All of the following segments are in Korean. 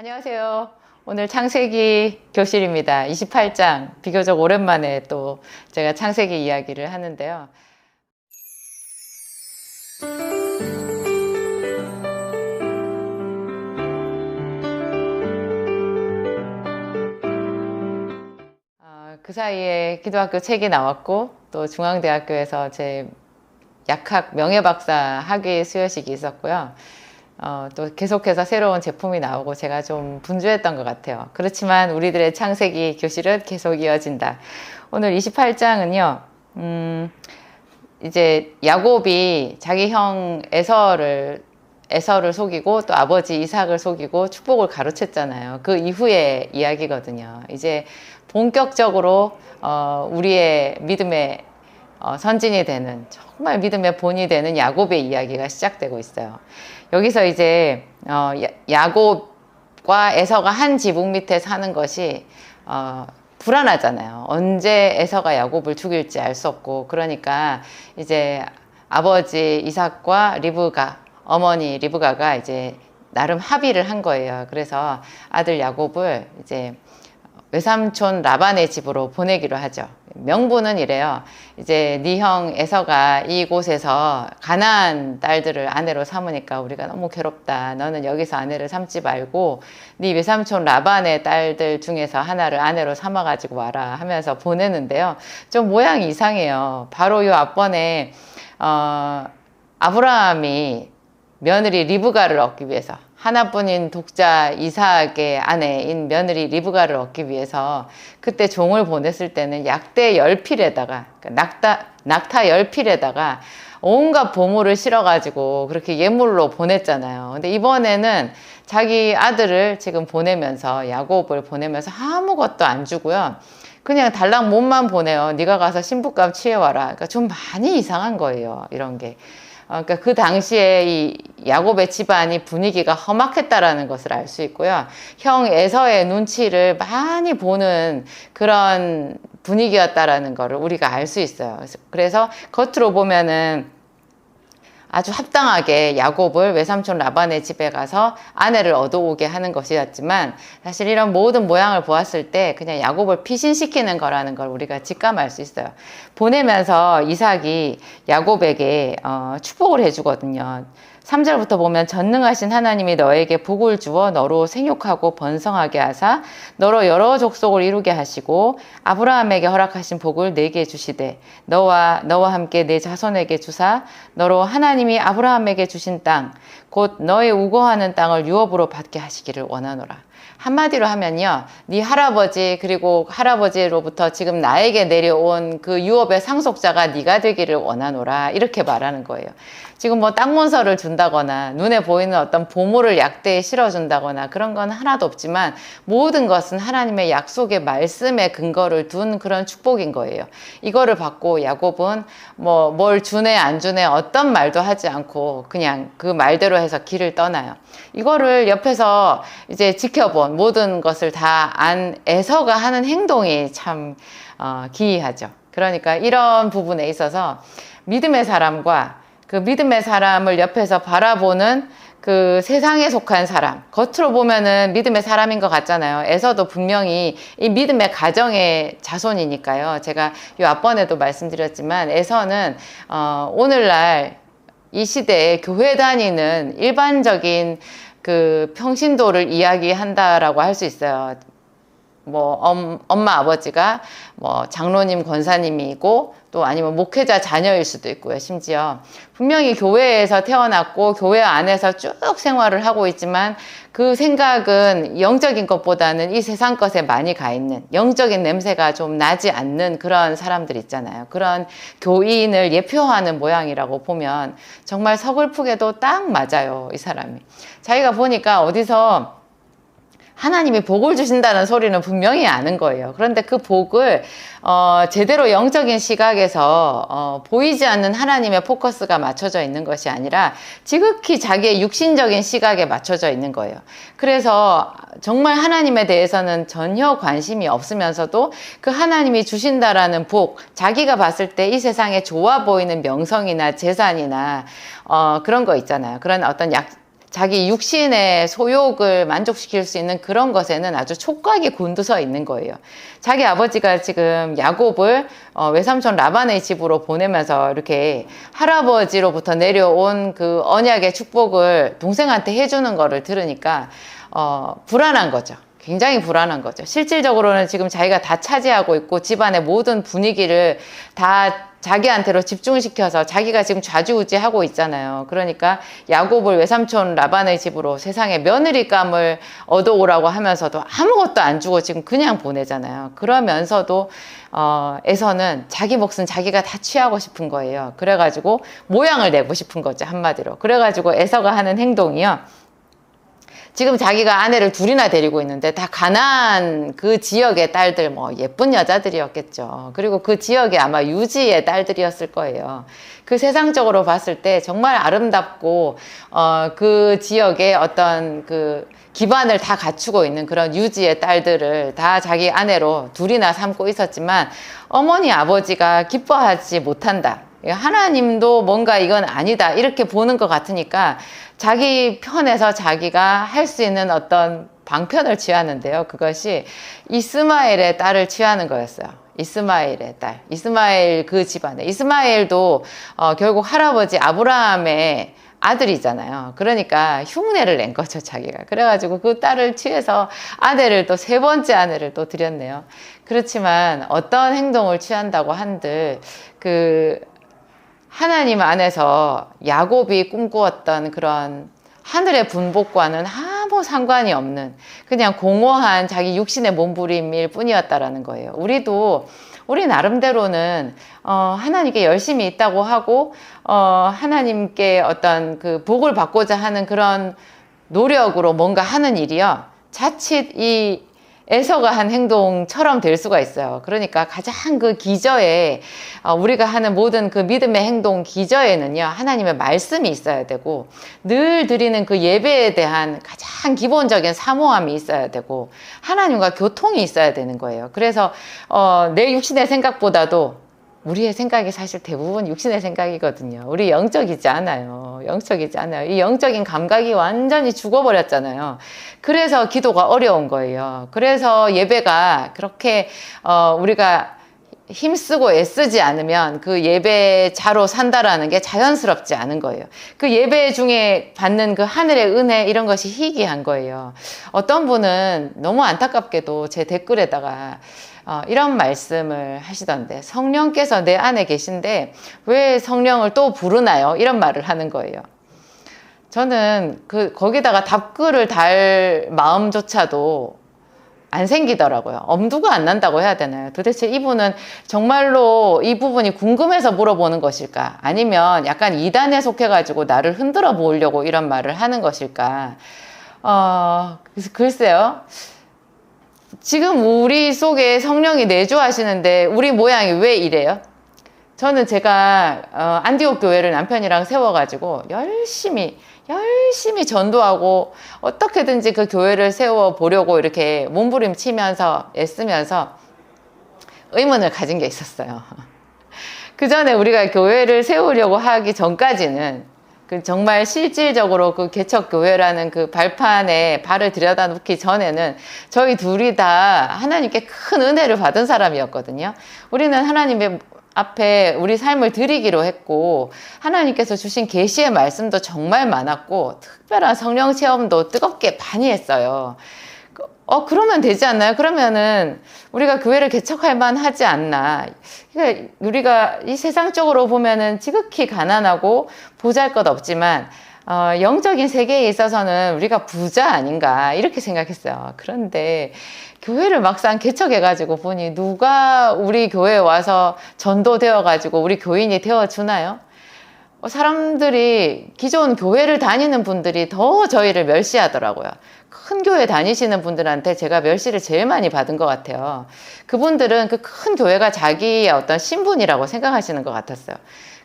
안녕하세요. 오늘 창세기 교실입니다. 28장. 비교적 오랜만에 또 제가 창세기 이야기를 하는데요. 어, 그 사이에 기도학교 책이 나왔고 또 중앙대학교에서 제 약학 명예박사 학위 수여식이 있었고요. 어, 또 계속해서 새로운 제품이 나오고 제가 좀 분주했던 것 같아요. 그렇지만 우리들의 창세기 교실은 계속 이어진다. 오늘 28장은요, 음, 이제 야곱이 자기 형 에서를 에서를 속이고 또 아버지 이삭을 속이고 축복을 가로챘잖아요. 그 이후의 이야기거든요. 이제 본격적으로 어, 우리의 믿음의 어, 선진이 되는 정말 믿음의 본이 되는 야곱의 이야기가 시작되고 있어요. 여기서 이제 어, 야곱과 에서가 한 지붕 밑에 사는 것이 어, 불안하잖아요. 언제 에서가 야곱을 죽일지 알 수 없고 그러니까 이제 아버지 이삭과 리브가 어머니 리브가가 이제 나름 합의를 한 거예요. 그래서 아들 야곱을 이제 외삼촌 라반의 집으로 보내기로 하죠. 명분은 이래요. 이제 네 형 에서가 이곳에서 가나안 딸들을 아내로 삼으니까 우리가 너무 괴롭다. 너는 여기서 아내를 삼지 말고 네 외삼촌 라반의 딸들 중에서 하나를 아내로 삼아 가지고 와라 하면서 보내는데요. 좀 모양이 이상해요. 바로 요 앞번에 어, 아브라함이 며느리 리브가를 얻기 위해서 하나뿐인 독자 이삭의 아내인 며느리 리브가를 얻기 위해서 그때 종을 보냈을 때는 약대 열필에다가 그러니까 낙타, 낙타 열필에다가 온갖 보물을 실어가지고 그렇게 예물로 보냈잖아요. 근데 이번에는 자기 아들을 지금 보내면서 야곱을 보내면서 아무것도 안 주고요. 그냥 달랑 몸만 보내요. 네가 가서 신부감 취해와라. 그러니까 좀 많이 이상한 거예요. 이런 게. 어, 그러니까 그 당시에 이 야곱의 집안이 분위기가 험악했다라는 것을 알 수 있고요. 형 에서의 눈치를 많이 보는 그런 분위기였다라는 것을 우리가 알 수 있어요. 그래서 겉으로 보면은 아주 합당하게 야곱을 외삼촌 라반의 집에 가서 아내를 얻어오게 하는 것이었지만 사실 이런 모든 모양을 보았을 때 그냥 야곱을 피신시키는 거라는 걸 우리가 직감할 수 있어요. 보내면서 이삭이 야곱에게 어, 축복을 해주거든요. 3절부터 보면 전능하신 하나님이 너에게 복을 주어 너로 생육하고 번성하게 하사 너로 여러 족속을 이루게 하시고 아브라함에게 허락하신 복을 내게 주시되 너와 너와 함께 내 자손에게 주사 너로 하나님이 아브라함에게 주신 땅 곧 너의 우거하는 땅을 유업으로 받게 하시기를 원하노라. 한마디로 하면요. 네 할아버지 그리고 할아버지로부터 지금 나에게 내려온 그 유업의 상속자가 네가 되기를 원하노라. 이렇게 말하는 거예요. 지금 뭐 땅문서를 준다거나 눈에 보이는 어떤 보물을 약대에 실어준다거나 그런 건 하나도 없지만 모든 것은 하나님의 약속의 말씀에 근거를 둔 그런 축복인 거예요. 이거를 받고 야곱은 뭐 뭘 주네 안 주네 어떤 말도 하지 않고 그냥 그 말대로 해서 길을 떠나요. 이거를 옆에서 이제 지켜본 모든 것을 다 안 에서가 하는 행동이 참 어, 기이하죠. 그러니까 이런 부분에 있어서 믿음의 사람과 그 믿음의 사람을 옆에서 바라보는 그 세상에 속한 사람 겉으로 보면은 믿음의 사람인 것 같잖아요. 에서도 분명히 이 믿음의 가정의 자손이니까요. 제가 이 앞번에도 말씀드렸지만 에서는 어, 오늘날 이 시대에 교회 다니는 일반적인 그 평신도를 이야기한다라고 할 수 있어요. 뭐 엄, 엄마 아버지가 뭐 장로님 권사님이고 또 아니면 목회자 자녀일 수도 있고요 심지어. 분명히 교회에서 태어났고 교회 안에서 쭉 생활을 하고 있지만 그 생각은 영적인 것보다는 이 세상 것에 많이 가 있는 영적인 냄새가 좀 나지 않는 그런 사람들 있잖아요. 그런 교인을 예표하는 모양이라고 보면 정말 서글프게도 딱 맞아요 이 사람이. 자기가 보니까 어디서 하나님이 복을 주신다는 소리는 분명히 아는 거예요. 그런데 그 복을 어, 제대로 영적인 시각에서 어, 보이지 않는 하나님의 포커스가 맞춰져 있는 것이 아니라 지극히 자기의 육신적인 시각에 맞춰져 있는 거예요. 그래서 정말 하나님에 대해서는 전혀 관심이 없으면서도 그 하나님이 주신다라는 복, 자기가 봤을 때 이 세상에 좋아 보이는 명성이나 재산이나 어, 그런 거 있잖아요. 그런 어떤 약, 자기 육신의 소욕을 만족시킬 수 있는 그런 것에는 아주 촉각이 곤두서 있는 거예요. 자기 아버지가 지금 야곱을 어, 외삼촌 라반의 집으로 보내면서 이렇게 할아버지로부터 내려온 그 언약의 축복을 동생한테 해주는 거를 들으니까 어, 불안한 거죠. 굉장히 불안한 거죠. 실질적으로는 지금 자기가 다 차지하고 있고 집안의 모든 분위기를 다 자기한테로 집중시켜서 자기가 지금 좌지우지하고 있잖아요. 그러니까 야곱을 외삼촌 라반의 집으로 세상에 며느리감을 얻어오라고 하면서도 아무것도 안 주고 지금 그냥 보내잖아요. 그러면서도 어, 에서는 자기 몫은 자기가 다 취하고 싶은 거예요. 그래가지고 모양을 내고 싶은 거죠 한마디로. 그래가지고 에서가 하는 행동이요. 지금 자기가 아내를 둘이나 데리고 있는데 다 가난한 그 지역의 딸들 뭐 예쁜 여자들이었겠죠. 그리고 그 지역에 아마 유지의 딸들이었을 거예요. 그 세상적으로 봤을 때 정말 아름답고 어 그 지역의 어떤 그 기반을 다 갖추고 있는 그런 유지의 딸들을 다 자기 아내로 둘이나 삼고 있었지만 어머니 아버지가 기뻐하지 못한다. 하나님도 뭔가 이건 아니다. 이렇게 보는 것 같으니까 자기 편에서 자기가 할 수 있는 어떤 방편을 취하는데요. 그것이 이스마엘의 딸을 취하는 거였어요. 이스마엘의 딸. 이스마엘 그 집안에. 이스마엘도 어, 결국 할아버지 아브라함의 아들이잖아요. 그러니까 흉내를 낸 거죠, 자기가. 그래가지고 그 딸을 취해서 아내를 또 세 번째 아내를 또 드렸네요. 그렇지만 어떤 행동을 취한다고 한들 그 하나님 안에서 야곱이 꿈꾸었던 그런 하늘의 분복과는 아무 상관이 없는 그냥 공허한 자기 육신의 몸부림일 뿐이었다라는 거예요. 우리도 우리 나름대로는 어, 하나님께 열심히 있다고 하고 어, 하나님께 어떤 그 복을 받고자 하는 그런 노력으로 뭔가 하는 일이요. 자칫 이 에서가 한 행동처럼 될 수가 있어요. 그러니까 가장 그 기저에 어, 우리가 하는 모든 그 믿음의 행동 기저에는요 하나님의 말씀이 있어야 되고 늘 드리는 그 예배에 대한 가장 기본적인 사모함이 있어야 되고 하나님과 교통이 있어야 되는 거예요. 그래서 어, 내 육신의 생각보다도 우리의 생각이 사실 대부분 육신의 생각이거든요. 우리 영적이지 않아요. 영적이지 않아요. 이 영적인 감각이 완전히 죽어버렸잖아요. 그래서 기도가 어려운 거예요. 그래서 예배가 그렇게 어, 우리가 힘쓰고 애쓰지 않으면 그 예배자로 산다라는 게 자연스럽지 않은 거예요. 그 예배 중에 받는 그 하늘의 은혜 이런 것이 희귀한 거예요. 어떤 분은 너무 안타깝게도 제 댓글에다가 어, 이런 말씀을 하시던데 성령께서 내 안에 계신데 왜 성령을 또 부르나요? 이런 말을 하는 거예요. 저는 그 거기다가 답글을 달 마음조차도 안 생기더라고요. 엄두가 안 난다고 해야 되나요? 도대체 이분은 정말로 이 부분이 궁금해서 물어보는 것일까? 아니면 약간 이단에 속해가지고 나를 흔들어 보려고 이런 말을 하는 것일까? 어, 그래서 글쎄요. 지금 우리 속에 성령이 내주하시는데 우리 모양이 왜 이래요? 저는 제가 어, 안디옥 교회를 남편이랑 세워가지고 열심히 열심히 전도하고 어떻게든지 그 교회를 세워 보려고 이렇게 몸부림치면서 애쓰면서 의문을 가진 게 있었어요. 그 전에 우리가 교회를 세우려고 하기 전까지는 그 정말 실질적으로 그 개척교회라는 그 발판에 발을 들여다 놓기 전에는 저희 둘이 다 하나님께 큰 은혜를 받은 사람이었거든요. 우리는 하나님의 앞에 우리 삶을 드리기로 했고 하나님께서 주신 계시의 말씀도 정말 많았고 특별한 성령 체험도 뜨겁게 많이 했어요. 어 그러면 되지 않나요? 그러면은 우리가 교회를 개척할 만하지 않나? 그러니까 우리가 이 세상적으로 보면은 지극히 가난하고 보잘것 없지만 어, 영적인 세계에 있어서는 우리가 부자 아닌가 이렇게 생각했어요. 그런데 교회를 막상 개척해가지고 보니 누가 우리 교회에 와서 전도되어가지고 우리 교인이 되어주나요? 어, 사람들이 기존 교회를 다니는 분들이 더 저희를 멸시하더라고요. 큰 교회 다니시는 분들한테 제가 멸시를 제일 많이 받은 것 같아요. 그분들은 그 큰 교회가 자기의 어떤 신분이라고 생각하시는 것 같았어요.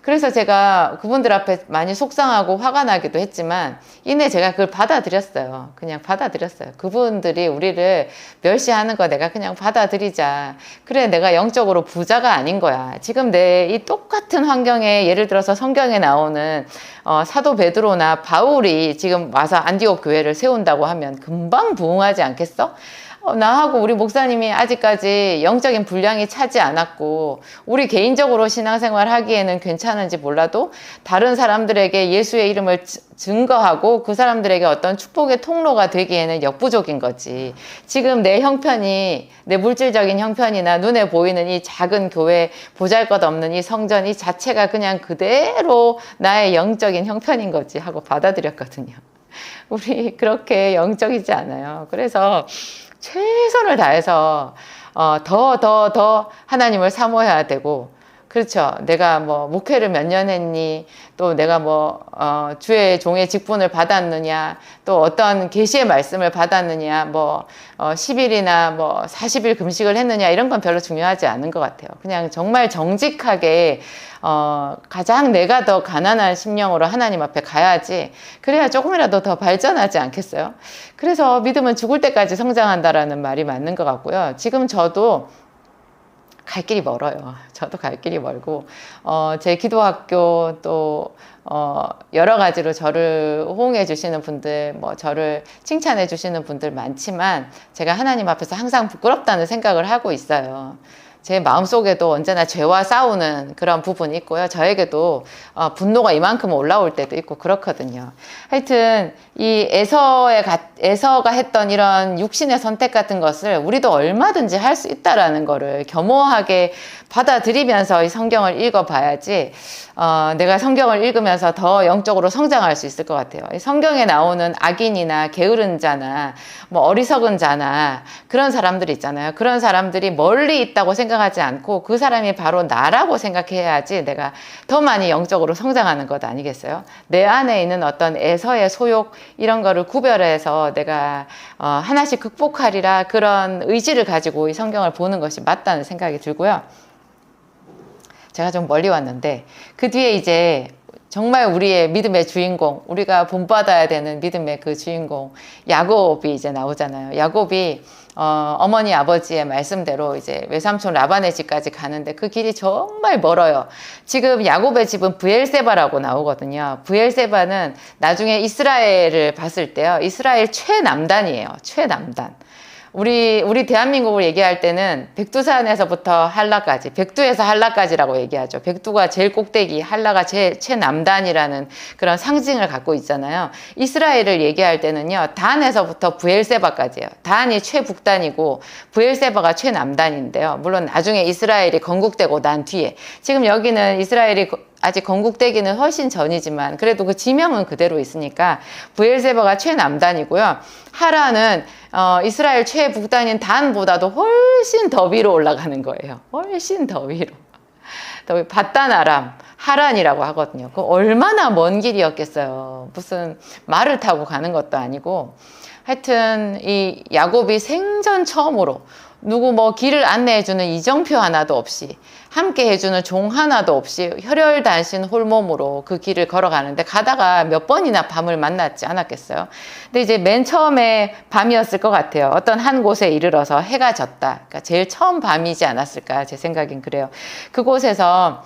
그래서 제가 그분들 앞에 많이 속상하고 화가 나기도 했지만 이내 제가 그걸 받아들였어요. 그냥 받아들였어요. 그분들이 우리를 멸시하는 거 내가 그냥 받아들이자. 그래, 내가 영적으로 부자가 아닌 거야. 지금 내 이 똑같은 환경에 예를 들어서 성경에 나오는 어, 사도 베드로나 바울이 지금 와서 안디옥 교회를 세운다고 하면 금방 부흥하지 않겠어? 어, 나하고 우리 목사님이 아직까지 영적인 분량이 차지 않았고 우리 개인적으로 신앙생활 하기에는 괜찮은지 몰라도 다른 사람들에게 예수의 이름을 증거하고 그 사람들에게 어떤 축복의 통로가 되기에는 역부족인 거지. 지금 내 형편이 내 물질적인 형편이나 눈에 보이는 이 작은 교회 보잘것 없는 이 성전 이 자체가 그냥 그대로 나의 영적인 형편인 거지 하고 받아들였거든요. 우리 그렇게 영적이지 않아요. 그래서 최선을 다해서 어, 더, 더, 더 하나님을 사모해야 되고, 그렇죠. 내가 뭐 목회를 몇 년 했니? 또 내가 뭐 어, 주의 종의 직분을 받았느냐? 또 어떤 계시의 말씀을 받았느냐? 뭐 어, 10일이나 뭐 40일 금식을 했느냐? 이런 건 별로 중요하지 않은 것 같아요. 그냥 정말 정직하게 어, 가장 내가 더 가난한 심령으로 하나님 앞에 가야지. 그래야 조금이라도 더 발전하지 않겠어요? 그래서 믿음은 죽을 때까지 성장한다라는 말이 맞는 것 같고요. 지금 저도 갈 길이 멀어요. 저도 갈 길이 멀고, 어, 제 기도학교 또, 어, 여러 가지로 저를 호응해 주시는 분들, 뭐, 저를 칭찬해 주시는 분들 많지만, 제가 하나님 앞에서 항상 부끄럽다는 생각을 하고 있어요. 제 마음속에도 언제나 죄와 싸우는 그런 부분이 있고요. 저에게도 어, 분노가 이만큼 올라올 때도 있고 그렇거든요. 하여튼 이 에서의 에서가 했던 이런 육신의 선택 같은 것을 우리도 얼마든지 할 수 있다라는 거를 겸허하게 받아들이면서 이 성경을 읽어봐야지 어, 내가 성경을 읽으면서 더 영적으로 성장할 수 있을 것 같아요. 성경에 나오는 악인이나 게으른 자나 뭐 어리석은 자나 그런 사람들이 있잖아요. 그런 사람들이 멀리 있다고 생각 하지 않고 그 사람이 바로 나라고 생각해야지 내가 더 많이 영적으로 성장하는 것 아니겠어요? 내 안에 있는 어떤 애서의 소욕 이런 거를 구별해서 내가 어, 하나씩 극복하리라 그런 의지를 가지고 이 성경을 보는 것이 맞다는 생각이 들고요. 제가 좀 멀리 왔는데 그 뒤에 이제 정말 우리의 믿음의 주인공, 우리가 본받아야 되는 믿음의 그 주인공 야곱이 이제 나오잖아요. 야곱이 어, 어머니 아버지의 말씀대로 이제 외삼촌 라반의 집까지 가는데 그 길이 정말 멀어요. 지금 야곱의 집은 부엘세바라고 나오거든요. 부엘세바는 나중에 이스라엘을 봤을 때요. 이스라엘 최남단이에요. 최남단. 우리 우리 대한민국을 얘기할 때는 백두산에서부터 한라까지, 백두에서 한라까지라고 얘기하죠. 백두가 제일 꼭대기, 한라가 제 최남단이라는 그런 상징을 갖고 있잖아요. 이스라엘을 얘기할 때는요, 단에서부터 부엘세바까지예요. 단이 최북단이고 부엘세바가 최남단인데요. 물론 나중에 이스라엘이 건국되고 난 뒤에 지금 여기는 이스라엘이 아직 건국되기는 훨씬 전이지만 그래도 그 지명은 그대로 있으니까 부엘세바가 최남단이고요. 하라는 어, 이스라엘 최북단인 단보다도 훨씬 더 위로 올라가는 거예요. 훨씬 더 위로. 더 바단 아람, 하란이라고 하거든요. 그 얼마나 먼 길이었겠어요. 무슨 말을 타고 가는 것도 아니고. 하여튼 이 야곱이 생전 처음으로 누구 뭐 길을 안내해주는 이정표 하나도 없이 함께 해주는 종 하나도 없이 혈혈단신 홀몸으로 그 길을 걸어가는데 가다가 몇 번이나 밤을 만났지 않았겠어요. 근데 이제 맨 처음에 밤이었을 것 같아요. 어떤 한 곳에 이르러서 해가 졌다. 그러니까 제일 처음 밤이지 않았을까 제 생각엔 그래요. 그곳에서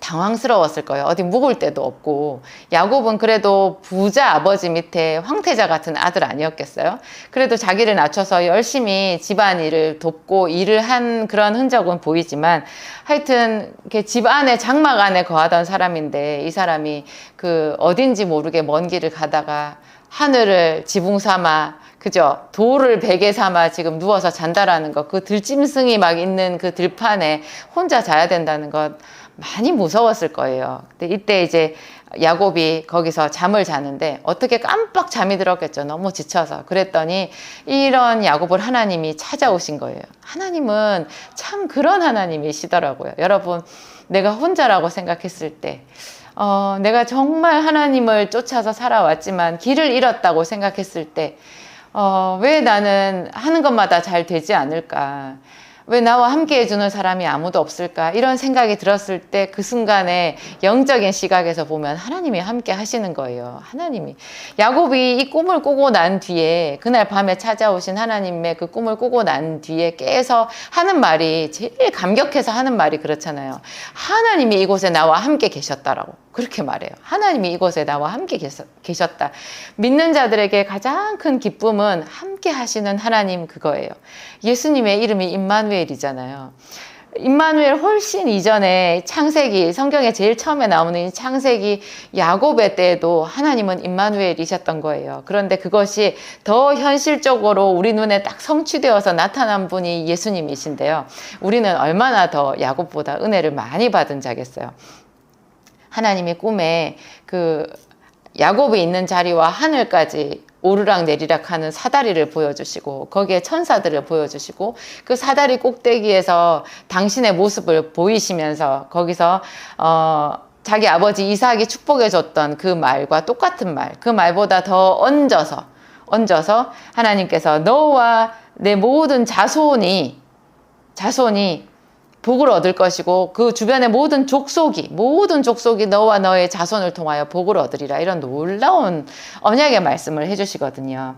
당황스러웠을 거예요. 어디 묵을 데도 없고. 야곱은 그래도 부자 아버지 밑에 황태자 같은 아들 아니었겠어요? 그래도 자기를 낮춰서 열심히 집안 일을 돕고 일을 한 그런 흔적은 보이지만 하여튼 집 안에 장막 안에 거하던 사람인데 이 사람이 그 어딘지 모르게 먼 길을 가다가 하늘을 지붕 삼아 그죠? 돌을 베개 삼아 지금 누워서 잔다라는 것, 그 들짐승이 막 있는 그 들판에 혼자 자야 된다는 것, 많이 무서웠을 거예요. 근데 이때 이제 야곱이 거기서 잠을 자는데 어떻게 깜빡 잠이 들었겠죠. 너무 지쳐서. 그랬더니 이런 야곱을 하나님이 찾아오신 거예요. 하나님은 참 그런 하나님이시더라고요. 여러분, 내가 혼자라고 생각했을 때, 어, 내가 정말 하나님을 쫓아서 살아왔지만 길을 잃었다고 생각했을 때, 어, 왜 나는 하는 것마다 잘 되지 않을까? 왜 나와 함께 해주는 사람이 아무도 없을까? 이런 생각이 들었을 때 그 순간에 영적인 시각에서 보면 하나님이 함께 하시는 거예요. 하나님이. 야곱이 이 꿈을 꾸고 난 뒤에 그날 밤에 찾아오신 하나님의 그 꿈을 꾸고 난 뒤에 깨서 하는 말이 제일 감격해서 하는 말이 그렇잖아요. 하나님이 이곳에 나와 함께 계셨다라고. 그렇게 말해요. 하나님이 이곳에 나와 함께 계셨다. 믿는 자들에게 가장 큰 기쁨은 함께 하시는 하나님 그거예요. 예수님의 이름이 임마누엘이잖아요. 임마누엘 훨씬 이전에 창세기 성경에 제일 처음에 나오는 창세기 야곱의 때에도 하나님은 임마누엘이셨던 거예요. 그런데 그것이 더 현실적으로 우리 눈에 딱 성취되어서 나타난 분이 예수님이신데요. 우리는 얼마나 더 야곱보다 은혜를 많이 받은 자겠어요. 하나님이 꿈에 그 야곱이 있는 자리와 하늘까지 오르락 내리락 하는 사다리를 보여주시고 거기에 천사들을 보여주시고 그 사다리 꼭대기에서 당신의 모습을 보이시면서 거기서 어 자기 아버지 이삭이 축복해 줬던 그 말과 똑같은 말, 그 말보다 더 얹어서 얹어서 하나님께서 너와 내 모든 자손이 자손이 복을 얻을 것이고 그 주변의 모든 족속이 모든 족속이 너와 너의 자손을 통하여 복을 얻으리라 이런 놀라운 언약의 말씀을 해주시거든요.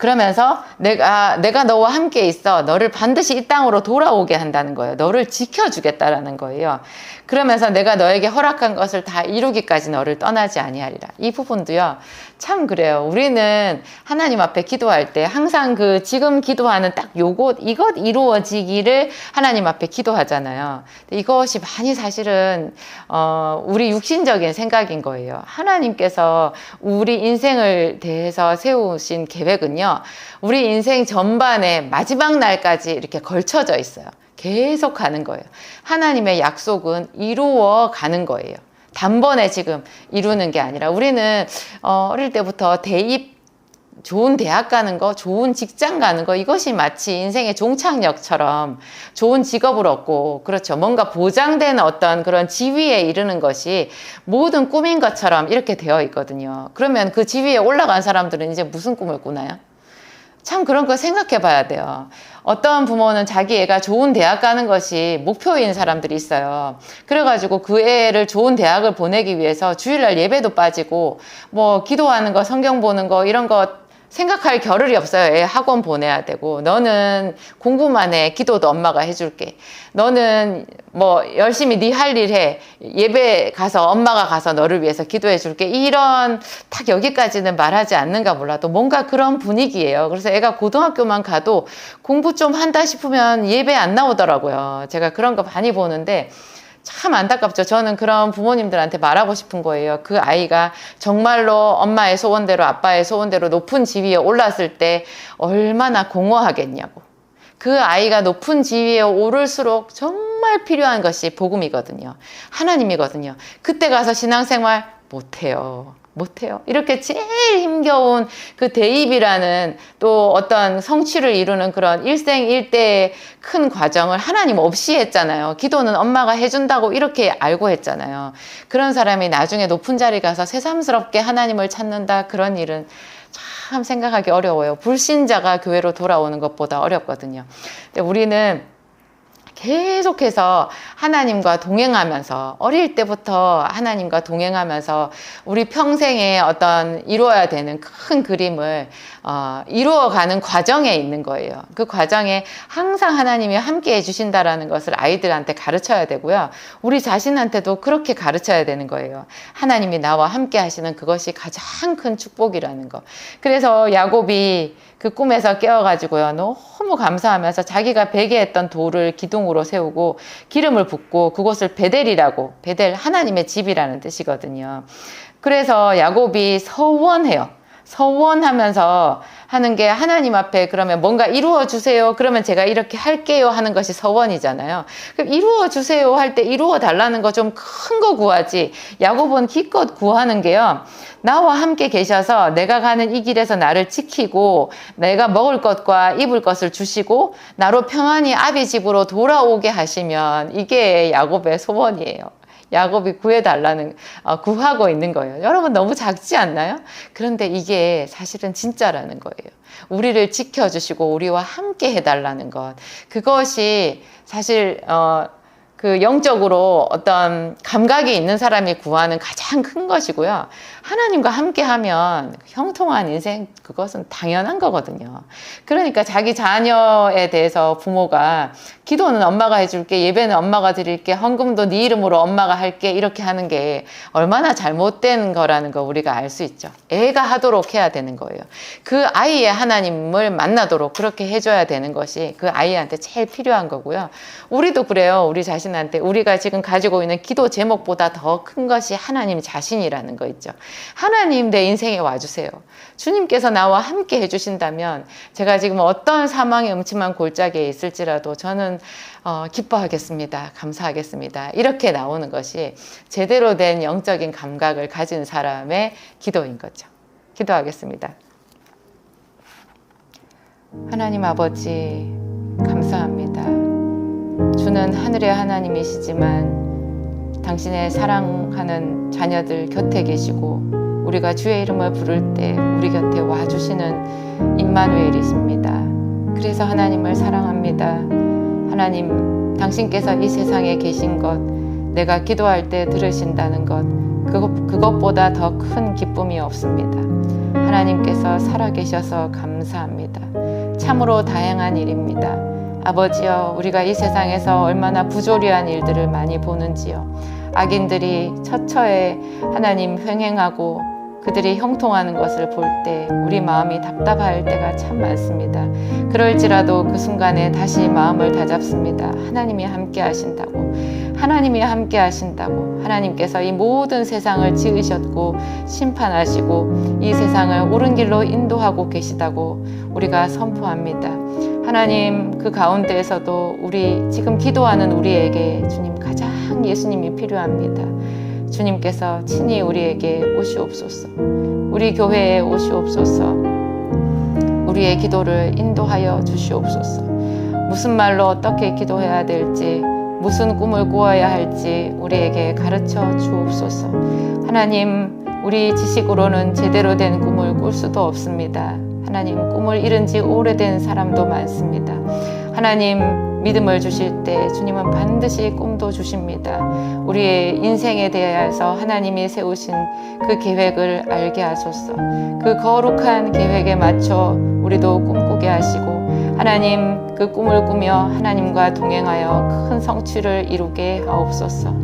그러면서 내가 내가 너와 함께 있어 너를 반드시 이 땅으로 돌아오게 한다는 거예요. 너를 지켜주겠다라는 거예요. 그러면서 내가 너에게 허락한 것을 다 이루기까지 너를 떠나지 아니하리라. 이 부분도요. 참 그래요. 우리는 하나님 앞에 기도할 때 항상 그 지금 기도하는 딱 요것 이것 이루어지기를 하나님 앞에 기도하잖아요. 이것이 많이 사실은 어 우리 육신적인 생각인 거예요. 하나님께서 우리 인생을 대해서 세우신 계획은요. 우리 인생 전반에 마지막 날까지 이렇게 걸쳐져 있어요. 계속 가는 거예요. 하나님의 약속은 이루어 가는 거예요. 단번에 지금 이루는 게 아니라 우리는 어, 어릴 때부터 대입 좋은 대학 가는 거, 좋은 직장 가는 거, 이것이 마치 인생의 종착역처럼 좋은 직업을 얻고, 그렇죠. 뭔가 보장된 어떤 그런 지위에 이르는 것이 모든 꿈인 것처럼 이렇게 되어 있거든요. 그러면 그 지위에 올라간 사람들은 이제 무슨 꿈을 꾸나요? 참 그런 거 생각해 봐야 돼요. 어떤 부모는 자기 애가 좋은 대학 가는 것이 목표인 사람들이 있어요. 그래가지고 그 애를 좋은 대학을 보내기 위해서 주일날 예배도 빠지고, 뭐, 기도하는 거, 성경 보는 거, 이런 거 생각할 겨를이 없어요. 애 학원 보내야 되고. 너는 공부만 해. 기도도 엄마가 해줄게. 너는 뭐 열심히 네 할 일 해. 예배 가서 엄마가 가서 너를 위해서 기도해 줄게. 이런 딱 여기까지는 말하지 않는가 몰라도 뭔가 그런 분위기예요. 그래서 애가 고등학교만 가도 공부 좀 한다 싶으면 예배 안 나오더라고요. 제가 그런 거 많이 보는데 참 안타깝죠. 저는 그런 부모님들한테 말하고 싶은 거예요. 그 아이가 정말로 엄마의 소원대로 아빠의 소원대로 높은 지위에 올랐을 때 얼마나 공허하겠냐고. 그 아이가 높은 지위에 오를수록 정말 필요한 것이 복음이거든요. 하나님이거든요. 그때 가서 신앙생활 못해요. 못해요. 이렇게 제일 힘겨운 그 대입이라는 또 어떤 성취를 이루는 그런 일생일대의 큰 과정을 하나님 없이 했잖아요. 기도는 엄마가 해준다고 이렇게 알고 했잖아요. 그런 사람이 나중에 높은 자리 가서 새삼스럽게 하나님을 찾는다 그런 일은 참 생각하기 어려워요. 불신자가 교회로 돌아오는 것보다 어렵거든요. 근데 우리는 계속해서 하나님과 동행하면서 어릴 때부터 하나님과 동행하면서 우리 평생에 어떤 이루어야 되는 큰 그림을 어, 이루어가는 과정에 있는 거예요. 그 과정에 항상 하나님이 함께 해주신다라는 것을 아이들한테 가르쳐야 되고요. 우리 자신한테도 그렇게 가르쳐야 되는 거예요. 하나님이 나와 함께 하시는 그것이 가장 큰 축복이라는 거. 그래서 야곱이 그 꿈에서 깨어가지고요. 너무 감사하면서 자기가 베게 했던 돌을 기둥으로 세우고 기름을 붓고 그곳을 베델이라고, 베델 하나님의 집이라는 뜻이거든요. 그래서 야곱이 서원해요. 서원하면서 하는 게 하나님 앞에 그러면 뭔가 이루어 주세요. 그러면 제가 이렇게 할게요 하는 것이 서원이잖아요. 그럼 이루어 주세요 할 때 이루어 달라는 거 좀 큰 거 구하지. 야곱은 기껏 구하는 게요. 나와 함께 계셔서 내가 가는 이 길에서 나를 지키고 내가 먹을 것과 입을 것을 주시고 나로 평안히 아비 집으로 돌아오게 하시면 이게 야곱의 소원이에요. 야곱이 구해달라는 어, 구하고 있는 거예요. 여러분 너무 작지 않나요? 그런데 이게 사실은 진짜라는 거예요. 우리를 지켜주시고 우리와 함께 해달라는 것 그것이 사실 어, 그 영적으로 어떤 감각이 있는 사람이 구하는 가장 큰 것이고요. 하나님과 함께 하면 형통한 인생 그것은 당연한 거거든요. 그러니까 자기 자녀에 대해서 부모가 기도는 엄마가 해줄게, 예배는 엄마가 드릴게, 헌금도 네 이름으로 엄마가 할게 이렇게 하는 게 얼마나 잘못된 거라는 거 우리가 알 수 있죠. 애가 하도록 해야 되는 거예요. 그 아이의 하나님을 만나도록 그렇게 해줘야 되는 것이 그 아이한테 제일 필요한 거고요. 우리도 그래요. 우리 자신 한테 우리가 지금 가지고 있는 기도 제목보다 더 큰 것이 하나님 자신이라는 거 있죠. 하나님 내 인생에 와주세요. 주님께서 나와 함께 해주신다면 제가 지금 어떤 사망의 음침한 골짜기에 있을지라도 저는 어, 기뻐하겠습니다. 감사하겠습니다. 이렇게 나오는 것이 제대로 된 영적인 감각을 가진 사람의 기도인 거죠. 기도하겠습니다. 하나님 아버지, 감사합니다. 주는 하늘의 하나님이시지만 당신의 사랑하는 자녀들 곁에 계시고 우리가 주의 이름을 부를 때 우리 곁에 와주시는 임마누엘이십니다. 그래서 하나님을 사랑합니다. 하나님, 당신께서 이 세상에 계신 것, 내가 기도할 때 들으신다는 것, 그것, 그것보다 더 큰 기쁨이 없습니다. 하나님께서 살아계셔서 감사합니다. 참으로 다양한 일입니다. 아버지여, 우리가 이 세상에서 얼마나 부조리한 일들을 많이 보는지요. 악인들이 처처에 하나님 횡행하고 그들이 형통하는 것을 볼 때 우리 마음이 답답할 때가 참 많습니다. 그럴지라도 그 순간에 다시 마음을 다잡습니다. 하나님이 함께 하신다고. 하나님이 함께 하신다고. 하나님께서 이 모든 세상을 지으셨고 심판하시고 이 세상을 옳은 길로 인도하고 계시다고 우리가 선포합니다. 하나님 그 가운데에서도 우리 지금 기도하는 우리에게 주님 가장 예수님이 필요합니다. 주님께서 친히 우리에게 오시옵소서. 우리 교회에 오시옵소서. 우리의 기도를 인도하여 주시옵소서. 무슨 말로 어떻게 기도해야 될지, 무슨 꿈을 꾸어야 할지 우리에게 가르쳐 주옵소서. 하나님, 우리 지식으로는 제대로 된 꿈을 꿀 수도 없습니다. 하나님, 꿈을 잃은 지 오래된 사람도 많습니다. 하나님, 믿음을 주실 때 주님은 반드시 꿈도 주십니다. 우리의 인생에 대해서 하나님이 세우신 그 계획을 알게 하소서. 그 거룩한 계획에 맞춰 우리도 꿈꾸게 하시고 하나님 그 꿈을 꾸며 하나님과 동행하여 큰 성취를 이루게 하옵소서.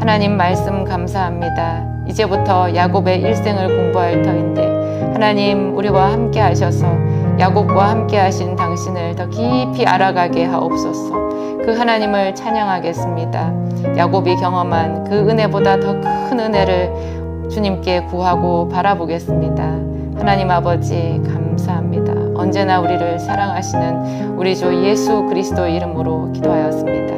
하나님 말씀 감사합니다. 이제부터 야곱의 일생을 공부할 터인데 하나님 우리와 함께 하셔서 야곱과 함께 하신 당신을 더 깊이 알아가게 하옵소서. 그 하나님을 찬양하겠습니다. 야곱이 경험한 그 은혜보다 더 큰 은혜를 주님께 구하고 바라보겠습니다. 하나님 아버지 감사합니다. 언제나 우리를 사랑하시는 우리 주 예수 그리스도 이름으로 기도하였습니다.